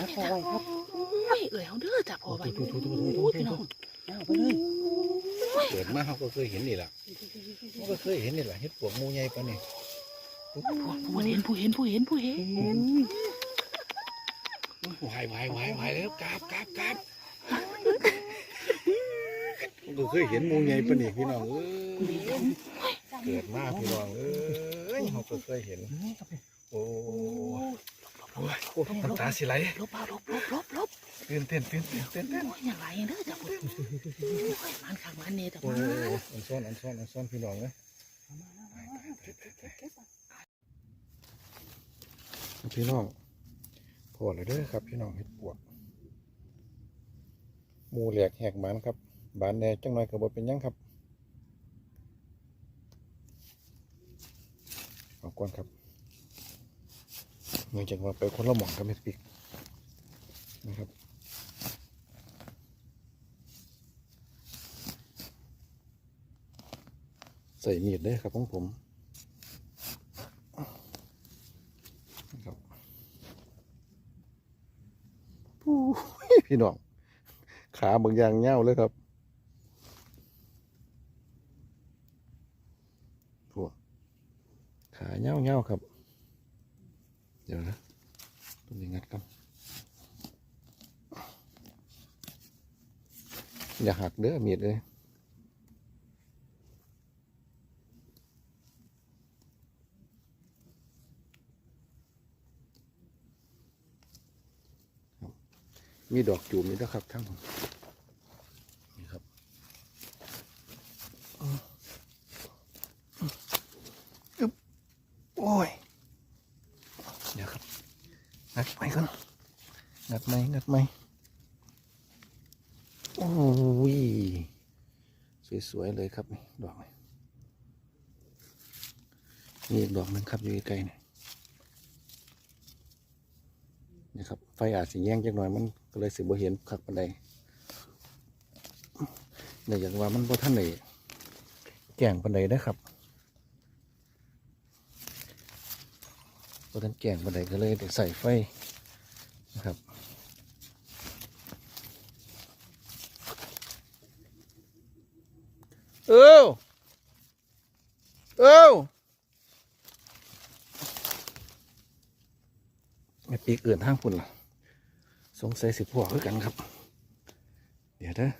มาพอไว้ครับโอ้ยเอ๋ยเอาเด้อจ้ะพอไว้ถูถูถูถูโอ้ยถูพี่น้องเอาไปเลยเกิดมาเขาก็เคยเห็นนี่แหละเขาก็เคยเห็นนี่แหละเห็ดปวกหมูใหญ่ปะนี่ผู้เห็นผู้เห็นผู้เห็นผู้เห็นเห็นวายวายวายวายแล้วกราบกราบกราบเขาก็เคยเห็นหมูใหญ่ปะนี่พี่น้องเอ้ยเกิดมาพี่น้องเอ้ยเขาก็เคยเห็น โอ้ย โอ้ยโอ้ยน้ำตาสิไหลลบเอาลบลบลบลบตื่นเต้นตื่นเต้นตื่นเต้นโอ้ยอย่างไรเด้อจ้ะพุ่นโอ้ยมันขังมันเนจ้ะโอ้พุ่นยอันซ้อนอันซ้อนอันซ้อนพี่น้องเลยพี่น้องพอเลยเด้อครับพี่น้องเห็ดปวกหมูแหลกแหกหมันครับบานแหน่จังหน่อยก็บ่เป็นหยังครับเอาก่อนครับ เนื่องจากว่าไปคนละหม่องกับเม็ดปิกนะครับใส่มีดได้ครับของผมนะครับปู้พี่น้อง ขาบางอย่างเง่าเลยครับพวกขาเง่าเง่าครับ เดี๋ยวนะต้องมีงัดกันอย่าหักเด้อมีดเลยมีดอกจูบนี่นะครับทั้งผมนี่ครับอึ๊บโอ้ย เดี๋ยวครับ งัดไปก่อนงั ดไหมงัดไหมโอ้ยสวยๆเลยครับนี่ดอกนี้มีอีกดอกนึงครับอยู่ใกล้ๆนี่นี่ครับไฟอาจสิแย่งจักหน่อยมันก็เลยสิบ่เห็นคักปานใดเนื่องจากว่ามันบ่ทันได้แก่งปานใดนะครับบ่ทันแก่งปานใดก็เลยได้ใส่ไฟนะครับ เอ้าเอ้าไม่ปีกเอื่นทางพุ่นล่ะ สงสัยสิพวกคือกันครับ เดี๋ยวเด้อ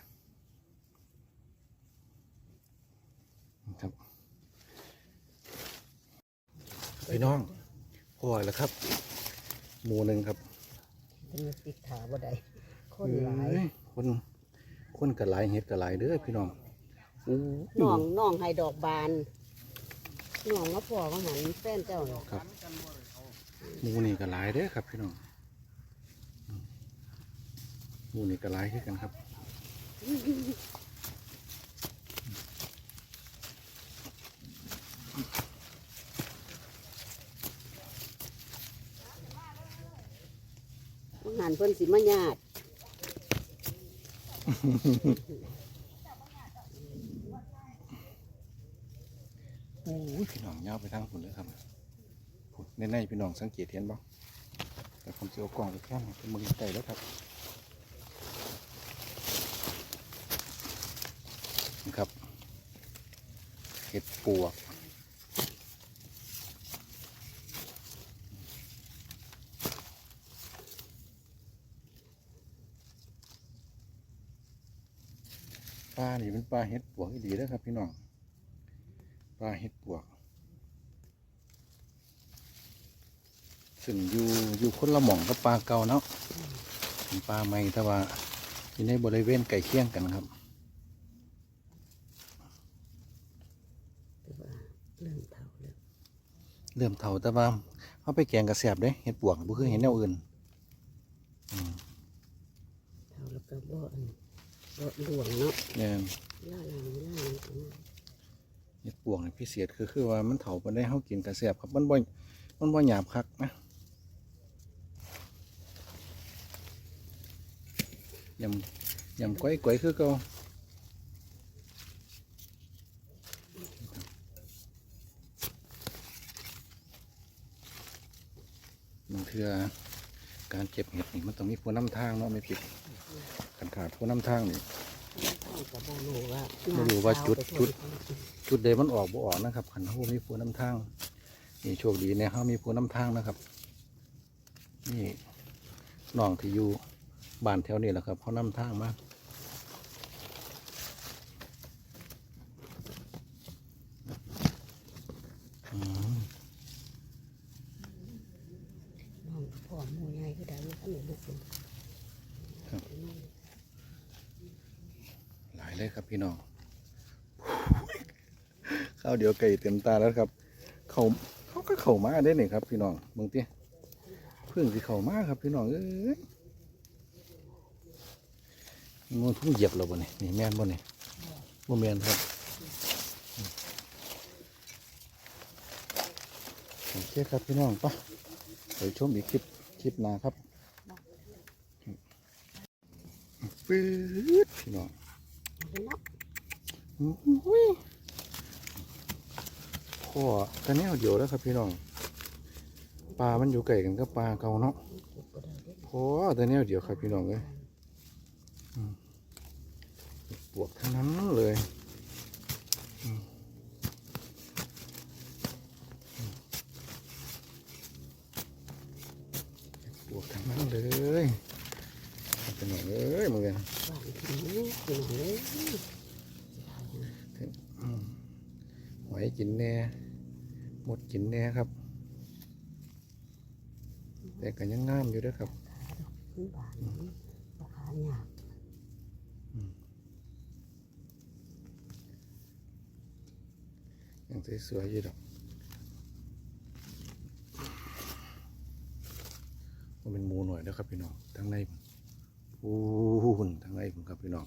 ครับพี่น้องพ่อแล้วครับ หมูหนึ่งครับเป็นติดขาบ่ได้คนหลายเอ้ยคน คนกระหลายเห็ดกระหลายเด้อพี่น้องอู้ น้องน้องให้ดอกบานน้องมาพ่อว่าหันแฟนเจ้าเนาะครับหมูนี่กระหลายเด้อครับพี่น้องอืมหมูนี่กระหลายคือกันครับว่าหันเพิ่นสิมาญาติ โอ้ยพี่น้องยาวไปทางฝุ่นเลยครับพุ่นในในพี่น้องสังเกตเห็นบ่แต่ผมจะเอากล้องไปแค่เป็นมือไก่แล้วครับนี่ครับเห็ดปวกปลานี่เป็นปลาเห็ดปวกที่ดีแล้วครับพี่น้อง ปลาเห็ดปวก ซึ่งอยู่อยู่คนละหม่องกับปลาเก่าเนาะเป็นปลาใหม่แต่ว่าอยู่ในบริเวณไก่เคียงกันครับแต่ว่าเริ่มเฒ่าแล้วเริ่มเท่าแต่ว่าเอาไปแกงกระแสบเด้เห็ดปวกบ่คือเห็นแนวอื่นอืมเฒ่าแล้วก็บ่อันบ่หลวงเนาะเนี่ยล่าหลังล่าหลังก็มา เห็ดปวกนี่พิเศษคือคือว่ามันเถาไปได้เฮากินกระแสบครับมันบ่มันบ่หยาบคักนะยำยำก้อยก้อยคือเก่าบางเทื่อการเก็บเห็ดนี่มันต้องมีผู้นำทางเนาะไม่ผิดขันขาดผู้นำทางนี่ ก็บ่รู้ว่าบ่รู้ว่าจุดจุดจุดใดมันออกบ่ออกนะครับขันเขามีผู้นำทางนี่โชคดีเนี่ยเขามีผู้นำทางนะครับ นี่น้องที่อยู่บ้านแถวนี้แหละครับเขานำทางมาอืมน้องพ่อหมูใหญ่ก็ได้ว่าท่านได้ลูกเป็น หลายเลยครับพี่น้องข้าวเดียวไก่เต็มตาแล้วครับ เขาเขาก็เข่ามาได้นี่ครับ พี่น้องเบิ่งติเพิ่งสิเข่ามาครับ พี่น้องเอ้ยมันเพิ่งเหยียบเราบ่นี่นี่แม่นบ่นี่บ่แม่นครับโอเคครับพี่น้องปะไปชมอีกคลิปคลิปหน้าครับปื๊ดพี่น้องเนาะอุ้ย พ่อตะแนวเดียวแล้วครับพี่น้องปลา มันอยู่ไก่กันก็ปลาเก่าเนาะพ่อตะแนวเดียวครับพี่น้องเลยปวกทั้งนั้นเลยอืมอืมปวกทั้งนั้นเลยครับพี่น้องเอ้ยมึงเอ้ย บ้านที่นี่พี่น้องเอ้ย อืมหอยกิน แหน่ หมดกินแหน่ครับ แต่ก็ยังงามอยู่เด้วยครับขึ้นบ้านนี้ราคายากยังสวยๆอยู่ดอกมันเป็นหมูหน่อยนะครับพี่น้องทั้งในพุ่นโอ้หุ่นทั้งในผมครับพี่น้อง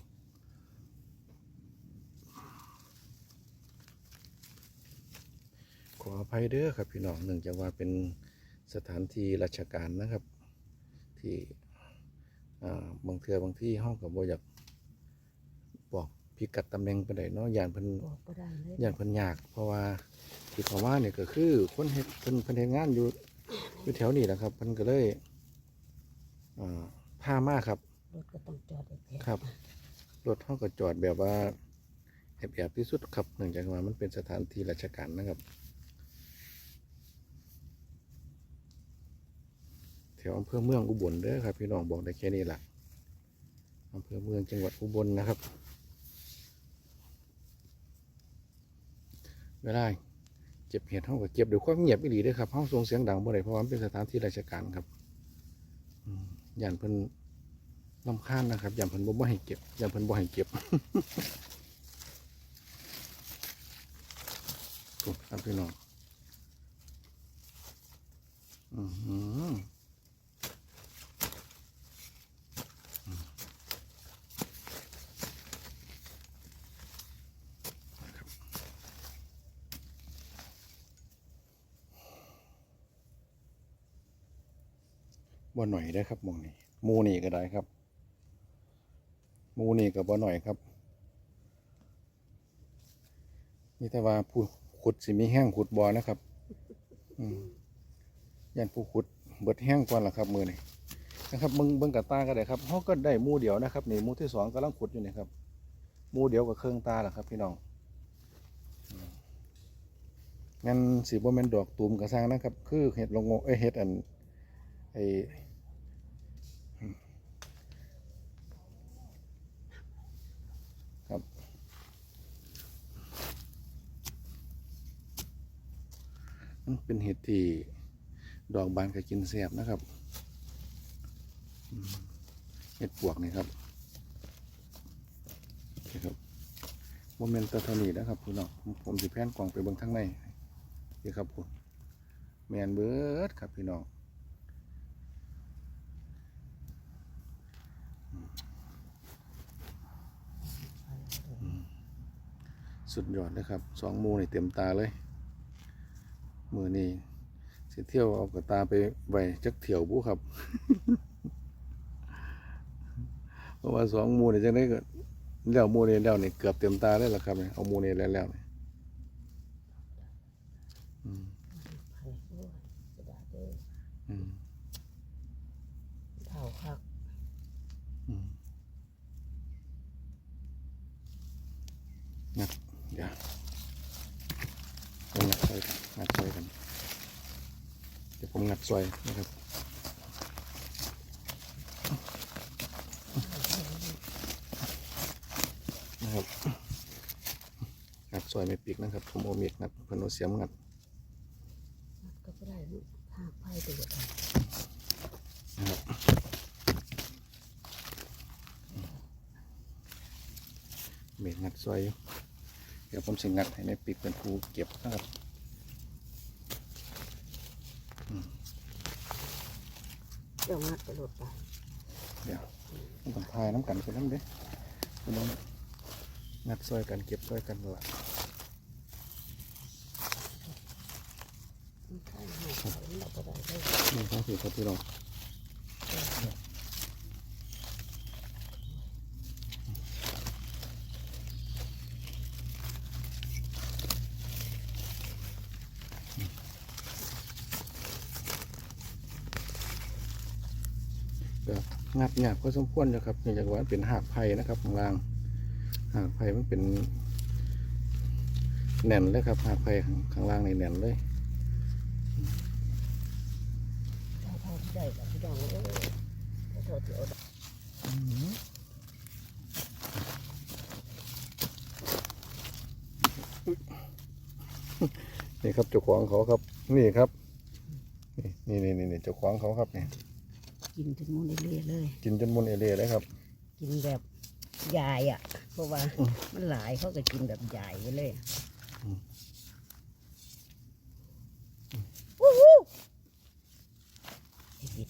ออภัยเด้อครับพี่น้องเนื่องจากว่าเป็นสถานที่ราชการนะครับ ที่อ่าบางเทือบางที่ห้องกับบ่อยากบอกพิกัดตำแหน่งไปไหนใดเนาะยานเพิ่นบอกก็ได้เลยย่านเพิ่นยาก เพราะว่าที่เขาว่าเนี่ยก็คือคนเฮ็ดเพิ่นเพิ่นเฮ็ดงานอยู่อยู่แถวนี้แหละครับเพิ่นก็เลยอ่าพามาครับรถก็ต้องจอดไอ้แพะครับรถเฮาก็จอดแบบว่าแอบๆที่สุดครับเนื่องจากว่ามันเป็นสถานที่ราชการนะครับ แถ วอำเภอเมืองอุบลเด้อครับพี่น้องบอกได้แค่นี้แหละอำเภอเมืองจังหวัดอุบลนะครับ เวลาเก็บเห็ดเฮาก็เก็บด้วยความเงียบอีหลีเด้อครับเฮาส่งเสียงดังบ่ได้เพราะว่าเป็นสถานที่ราชการครับอย่านเพิ่นลำคาญนะครับย่านเพิ่นบ่บ่ให้เก็บย่านเพิ่นบ่ให้เก็บกครับพี่น้องอือ บ่หน่อยได้ครับมองนี้หมูนี่ก็ได้ครับ มูนี่ก็บ่หน่อยครับมีแต่ว่าผู้ขุดสิมีแห้งขุดบ่อนะครับอืยันผู้ขุดเบิดแห้งก่อนล่ะครับ มือนี่นะครับเบิ้งเบิ้งกับตาก็ได้ครับเขาก็ได้มูเดียวนะครับนี่มูที่สองกำลังขุดอยู่นี่ครับมูเดียวกับเครื่องตาล่ะครับ พี่น้องงั้นสีบ่แมนดอกตูมกระซังนะครับ คือเห็ดลงโงเอ้เห็ดอันไอมครับ มันเป็นเห็ดที่ดอกบานก็กินแสบนะครับเห็ดปวกนี่ครับครับโมเมนต์ตะเทานีนะครับพี่น้องผมสิแพนกล่องไปเบิ่งทั้งในนี่ครับผมแมนเบิร์ดครับพี่น้องสุดยอดเลยครับสองมูนี่เต็มตาเลย มือนี้สิเที่ยวเอากระตาไปไว้จักเถี่ยวบุครับ เพราะว่าสองมูนี่จังได้ก็แล้วมูนี่แล้วนี่เกือบเต็มตาได้แล้วครับเนี่ยเอามูนี่แล้วแล้วนี่ยกระดาษเด้อ อืม เขาคัก อืมงัดเดี๋ยวผมงัดซอยกันงัดซอยกัน เดี๋ยวยนะครับนะครับงัดซอยไม่ปีกนะครับผมโอเมกงัดพนโอเสียมงัดก็ได้ลูกหากไผ่ตัวเดียวนะครับเมียกงัดซอยอยู่เดี๋ยวผมสิงัดให้ไม่ปีกเป็นผู้เก็บนะครับ เดี๋ยวงัดไปหลดไปเดี๋ยวต้องพายน้ำกันไปน้ำเด้พี่น้องงัดซอยกันเก็บซอยกันละมันใช่หากไผ่มันเราก็ได้เลยนี่ทั้งสี่ครับพี่น้องก็งัดห ยาบก็สมควรนะครับเนื่องจากว่าเป็นหากไผ่นะครับข้างล่างหากไผ่มันเป็นแน่นเลยครับหากไผ่ข้างล่างนี่แน่นเลยนี่ครับเจ้าของเขาครับ นี่ครับ นี่นี่นี่นี่เจ้าของเขาครับนี่ กินจนมุนเรื่อยๆเลย กินจนมุนเอเล่เลยครับ กินแบบใหญ่อะ เพราะว่ามันหลายเขาก็กินแบบใหญ่ไปเลยอืมวู้ฮู้ไอ้บิด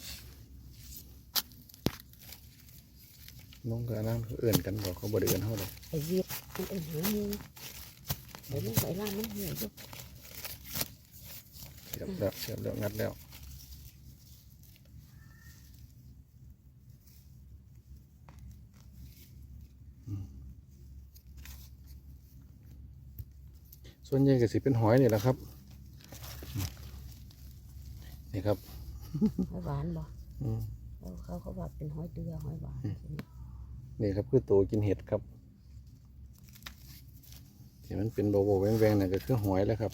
น้องกับนั่นเขาเอื่นกันบอกเขาบริเอื่นเท่าเลยไอ้บิดมันเป็นหามูเดี๋ยวมันไปล่างมันเหี่ยวจุ๊บเสียบแล้วเสียบแล้วงัดแล้ว ส่วนใหญ่ก็สิเป็นหอยนี่แหละครับอืมนี่ครับหอยหวานบ่อืมเขาเขาเขาว่าเป็นหอยเดือหอยหวานนี่ครับคือตัวกินเห็ดครับที่มันเป็นโบโบแวงแวงๆนี่นก็คือหอยแล้วครับ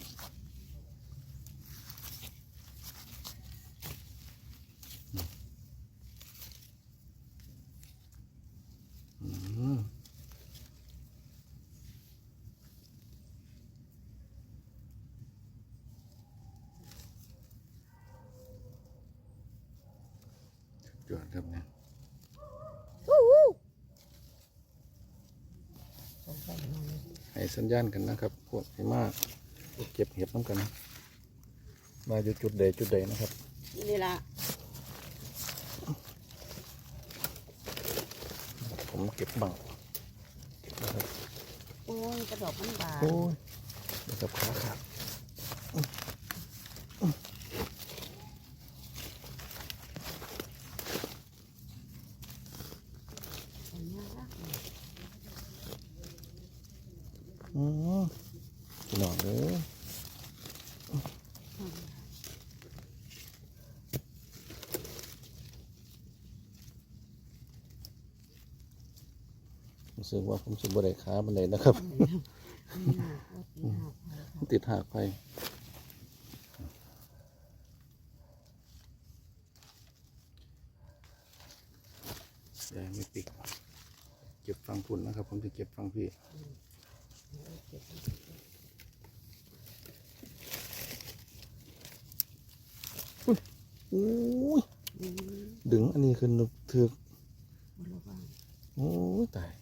อืมสุดยอดครับเนี่ย วู้ฮู้สงสัยมัน ให้สัญญาณกันนะครับพวกให้มาเก็บเห็ดน้ำกัน มาอยู่จุดใดจุดใดนะครับนี่ละผมเก็บบังนะครับโอ้ยกระดอกมันบานโอ้ยเดี๋ยวกับขาขาด อันนี้ละ อืมพี่น้องเอ้ยรู้ สึกว่าผมสุบได้ขาบันไดนะครับนี่ละว่าปีหน้าไปค่ะติดหากไปแดงไม่ปิกเก็บฟังพุ่นนะครับ ผมจะเก็บฟังพี่อุ้ยอืมดึงอันนี้ขึ้นนึกถือกมันระวังโอ้ยตายโอ้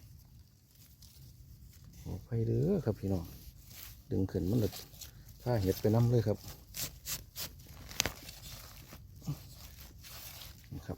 ไฟเด้อครับพี่น้องดึงขึ้นมันหลยถ้าเห็ดไปน้ำเลยครับครับ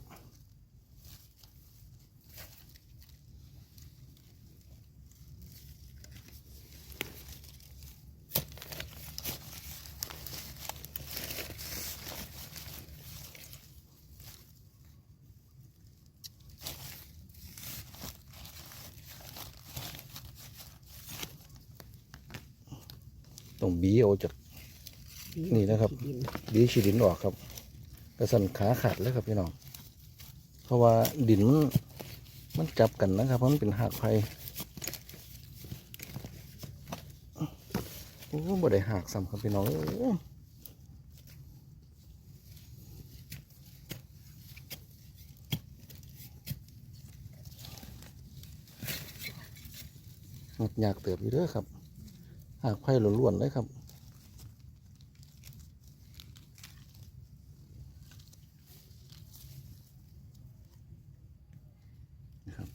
ต้องบีเอาจากนี่นะครับดินบีฉีดินออกครับ กระสันขาขาดเลยครับพี่น้อง เพราะว่าดินมันมันจับกันนะครับ เพราะมันเป็นหากไผ่โอ้บ่ได้หักซ้ำครับพี่น้องโอ้หดอยากเติบอยู่เด้อครับ หากไผ่ล้วนๆเลยครับนะครั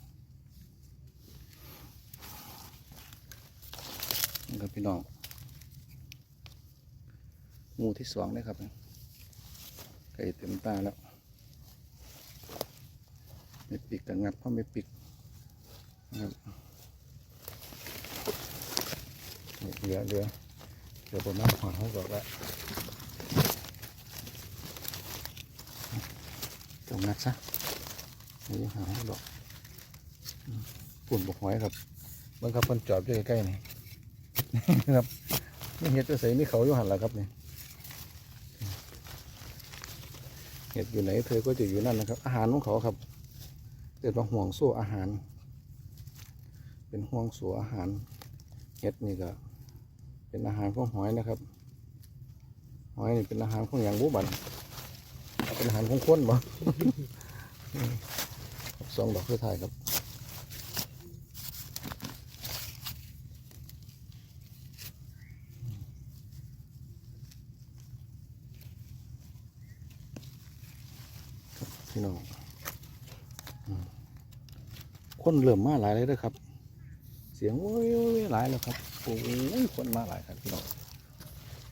บพี่น้องมูที่สองนะครับไก่เต็มตาแล้วไม่ปิกแต่งัดเพราะไม่ปิกนะครับนี่ เหลือเหลือเหลือประมาณหัวเขาก่อนละจงงัดซะนี่หาห้ดอกปุ่นบกหอยครับเบิ่งครับเพิ่นจอดอยู่ใกล้ๆนี่นะครับนี่เห็ดจะใส่นี่เขาอยู่หันแล้วครับนี่เห็ดอยู่ไหนเธอก็จะอยู่นั่นนะครับ อาหารของเขาครับเรียกว่าห่วงโซ่อาหาร เป็นห่วงโซ่อาหารเห็ดนี่ก็ เป็นอาหารของหอยนะครับ หอยนี่เป็นอาหารของอย่างบุบันเป็นอาหารของคนบ่สองดอกคือไทยครับพี่น้องคนเริ่มมาหลายเลยนะครับ เสียงโอ้ยโอ้ยหลายแล้วครับ อ้ยคนมาหลายครับพี่น้อง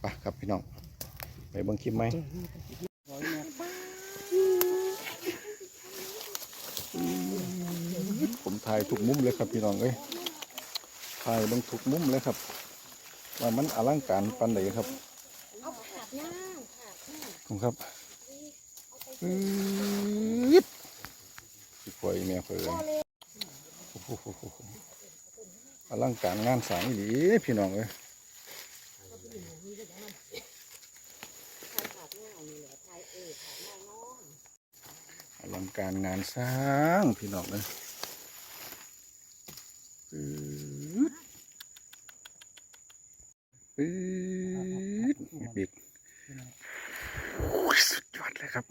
ไปครับพี่น้อง ไปเบิ่งคลิปไหมผมถ่ายทุกมุมเลยครับพี่น้องเอ้ยถ่ายเบิ่งทุกมุมเลยครับว่ามันอลังการปันใดครับเอาขาดย่างขาดย่างผมครับอืดสิปล่อยแม่เพื่อนโอลังการงานสร้างอีหลีพี่น้องเอ้ยขาดย่างนี่แหละไทยเออขาดย่างน้องอลังการงานสร้างพี่น้องเอ้ยปืดปืดบิดสุดยอดเลยครับ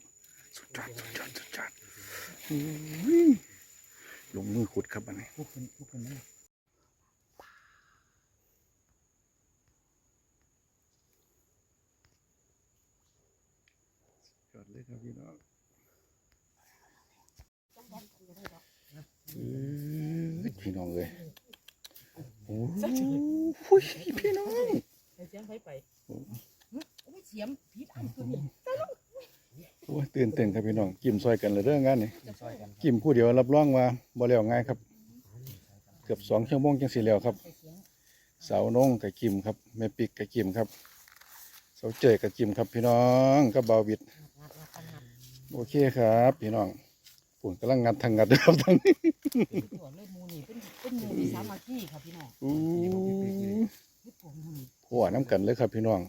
สุดยอด สุดยอด สุดยอดลงมือขุดครับอันนี้ พวกคนพวกคนนั่น ยอดเลยครับพี่น้อง จังแดนกันอยู่ได้ดอก อื้อพี่น้องเลยโอ้ ยพี่น้องเสียงไปไปโอ้ยเสียมพิษอันตัวนี้โอ้ยตื่นเต้นครับพี่น้องกิมซอยกันเลยเรื่องงานนี่กิมผู้เดียวรับรองว่าบ่แล้วง่ายครับ เกือบสองชั่วโมงจังสิแล้วครับใส่เสียงสาวนงกับกิมครับแม่ปิกกับกิมครับเสาเจยกับกิมครับพี่น้องกับเบาบิด โอเคครับ พี่น้อง ปุ่นกำลังงัดทางงัดครับทางนี้ตัวเลยมูนี่เป็นเป็นมูที่สามัคคีครับพี่น้องอู้นี่ตัวมูนี่หัวน้ำกันเลยครับพี่น้อง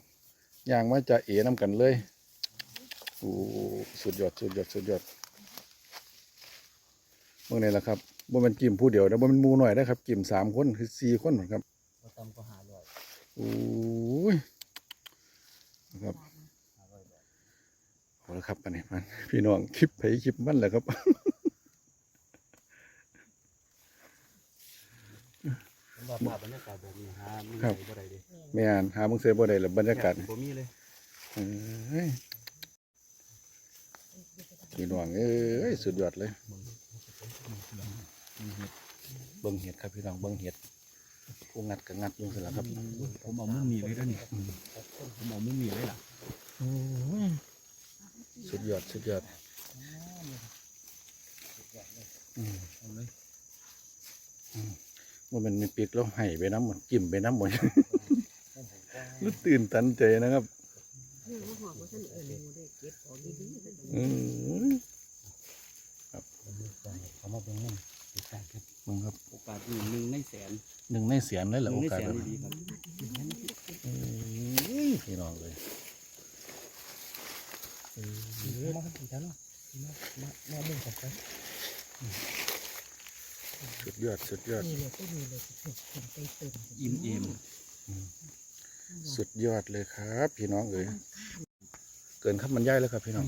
ย่างมาจะเอน้ำกันเลยโอ้สุดยอดสุดยอดสุดยอดเมื่อไหร่ละครับบ่แมันกิมผู้เดียวนะบ่แมันหมูหน่อยนะครับกิมสามคนคือสี่คนครับเราตำก็หาลอยโอ้ยนะครับหาลอยแบบ เอาละครับอันนี้มันพี่น้องคลิปไผคลิปมันแหละครับผมว่าภาพบรรยากาศแบบนี้หาไม่ครัได้บบ่ได้เดิไม่อ่านหามึงเสียบ่ได้ละบรรยากาศบ่มีเลยเอ้ยพี่น้องเอ้ยสุดยอดเลยเบิ่งเห็ดครับพี่น้องเบิ่งเห็ดผู้งัดก็งัดอยู่สิละครับผมเอามุมนี้เลยแล้วนี่ผมเอามุมนี้เลยล่ะ สุดยอด สุดยอดอืมเอาเลยว่ามันมีปีกแล้วไห้ไปน้ำหมดจิ้มไปน้ำหมดรู้ตื่นตันใจนะครับเรื่องหัวมันท่านเอิญมูได้เก็บของดีๆเลยอืมเขามาเป็นเงินติดตามครับมึงครับโอกาสอยู่หนึ่งในแสนหนึ่งในเสียนเลยเหรอหโอนึ่งในกาสแสนแบบดีนี้ๆครับเอ้ยพี่น้องเลย มาครับพี่จ้าเนาะมามามาเล่นกันไปสุดยอดสุดยอดนี่เลยก็นี่เลยถึงถึงไปตึงอิ่มเอมสุดยอดเลยครับ พี่น้องเอ๋ยเกินคำบรรยายเลยครับ พี่น้อง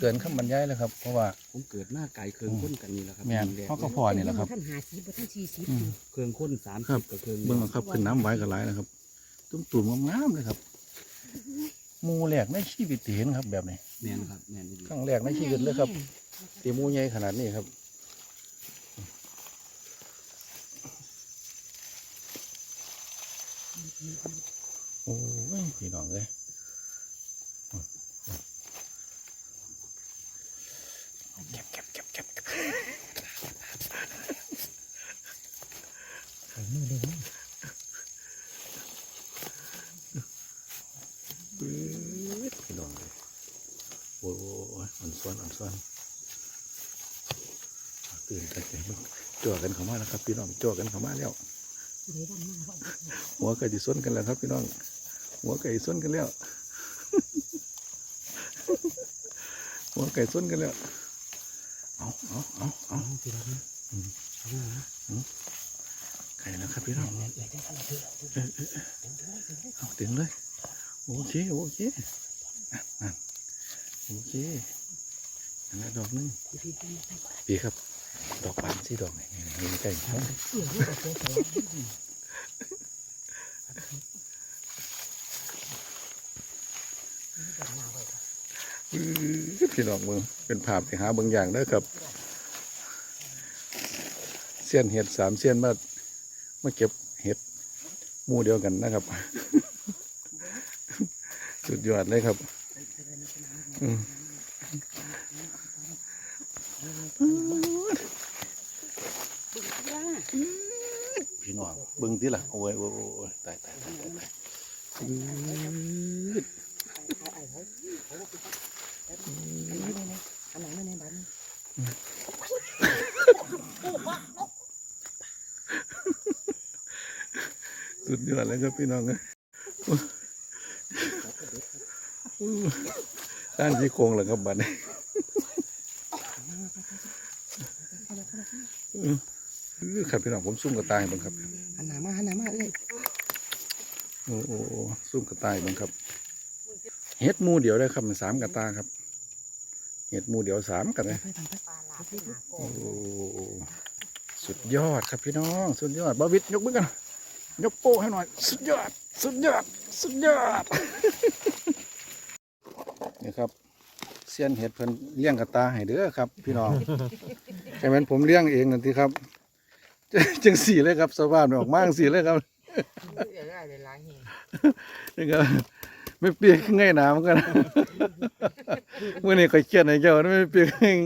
เกินคำบรรยายเลยครับ เพราะว่าผมเกิดมาไก่เคืองข้นกันนี่แหละครับแม่นแรกเขาก็พอนี่แหละครับท่านหาสีบ่ท่านชีสีอืมเคืองข้นสามครัสิบบกับเคืองเบิ่งเอาครับขึ้นน้ำไว้กับหลายนะครับ ตุ้มตุ่มๆงามๆเลยครับหมูแหลกในชีวิตที่เห็นครับแบบนี้ แม่นครับแม่นดีครั้งแรกในชีวิตเลยครับตีหมูใหญ่ขนาดนี้ครับโอ้ยพี่น้องเลยเก็บเก็บเก็บเก็บเก็บใส่มือเลยนะ พี่น้องเลยโอ้ย อนอ่อนซ้อนตื่นใจมึงจ่อกันเข้ามาแล้วครับ พี่น้องจ่อกันเข้ามาแล้วหัวไก่ดิส้นกันแล้วครับพี่น้อง หัวไก่ส้นกันแล้ว หัวไก่ส้นกันแล้ว เอาเอาเอาเอาเอาพี่น้องอืมอาหน่อยนะไก่แล้วครับพี่น้องเอาดเด้อเอาถึงเลย โอเค โอเคอะนั่นโอเค นดอกนึงพี่พี่พี่พี่ปีครับ ดอกบานสีดอกนี่นี่นี่ไก่เอาเกี่ยวกับตัวสลับอื้อพี่น้องมือเป็นภาพที่หาบางอย่างเด้ครับเสี้ยนเห็ดสามเสี้ยนมามาเก็บเห็ดมู่เดียวกันนะครับ สุดยอดเลยครับ อืมพี่น้อง เบิ่งที่ล่ะโอ้ยโอ้ยโอ้ยตายตายตายตายตายอันไหนไม่ในบ้านสุดยอดเลยครับพี่น้องด้านที่โครงเหรอครับบัดนี้อื้อครับพี่น้องผมซุ่มกระต่ายบ้างครับ นหน้ามาหันหน้ามาเอ้ยโอ้โอ้โอ้ซุ่มกระต่ายเบ้างครับเห็ดหมูเดียวได้ครับมันสามกระตาครับเห็ดหมูเดียวสามกันเลยไปทำไปปลาหลาบหาโกโอ้สุดยอดครับพี่น้อง สุดยอดบาวิดยกมือกัน ยกโป้ให้หน่อย สุดยอด สุดยอด สุดยอดนี่ครับเสี้ยนเห็ดเพิ่นเลี้ยงกระตาให้เด้อครับ พี่น้องแต่แม่นผมเลี้ยงเองนั่นทีครับ จังสีเลยครับสภาพออกมาจังสีเลยครับได้ได้หลายแห่งนี่ก็ไม่เปียกง่ายหนาเหมือนกันเมื่อนี้ข่อยเครียดในเจ้าไม่เปียกง่าย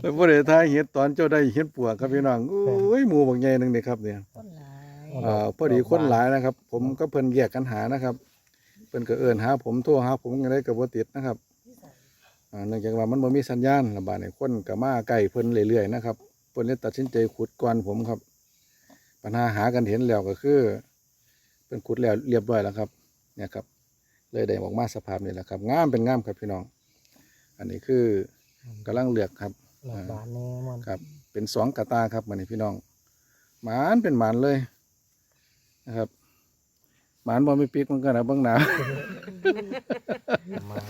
ไปบ่ได้ทายเห็ดตอนเจ้าได้เห็ดปวกครับพี่น้องโอ้ยหมูบักใหญ่หนึงนี่ครับเนี่ยต้นหลายอ่าพอดีคนหลายนะครับ ผมก็เพิ่นแยกกันหานะครับเพิ่นก็เอิ้นหา ผมโทรหาผมยังได้ก็บ่ติดนะครับอ่าเนื่องจากว่ามันบ่มีสัญญาณระบาดในี้คนก็มาใกล้เพิ่นเรื่อยๆนะครับ เพิ่นเลยตัดสินใจขุดก่อนผมครับ ปัญหาหากันเห็นแล้วก็คือเพิ่นขุดแล้วเรียบร้อยแล้วครับ เนี่ยครับ เลยได้ออกมาสภาพนี้แหละครับงามเป็นงามครับพี่น้อง อันนี้คือกำลังเลือกครับหลับบานแน่มันครับ เป็นสองกระตาครับมันนี้พี่น้องหมานเป็นหมานเลยนะครับหมานบอมีปีกมันกันนะเบางหนามา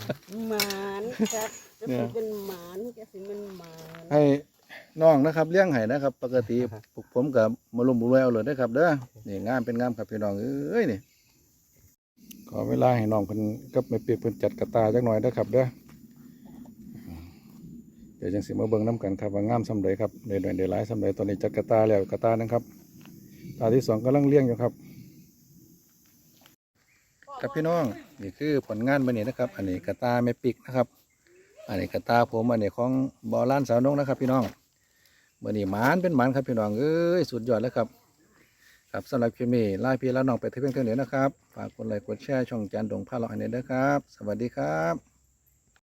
หมานครับจะเนี่ยสิเป็นหมานจะสิเป็นหมาน ให้ น้องนะครับเลี้ยงให้นะครับ ปกติพวกผมกับมาลุมบุรวยเอาเลยนะครับเด้อนี่งามเป็นงามครับพี่น้องเอ้ยนี่ขอเวลาให้น้องเพิ่นกับแม่เปียกเพิ่นจัดกระตาจักหน่อยนะครับเด้อเดี๋ยวจังสิมาเบิ่งน้กันครับว่างามสำเร็จครับได้หน่อยได้หลายสำเร็จตอนนี้จัดกระตาแล้วกระตานะครับ ตาที่สองกำลังเลี้ยงอยู่ครับครับพี่น้องนี่คือผลงานวันนี้นะครับ อันนี้กระตาแม่ปิกนะครับ อันนี้กระตาผมอันนี้ของบอล้านสาวนงนะครับ พี่น้อง มื่อนี้หมานเป็นหมานครับพี่น้องเอ้ยสุดยอดแล้วครับ ครับสำหรับคลิปนี้ลาพี่แล้วน้องไปที่เพื่อนเท่านี้นะครับ ฝากกดไลค์กดแชร์ช่องจานดงพาเราอันนี้ด้วยครับ สวัสดีครับ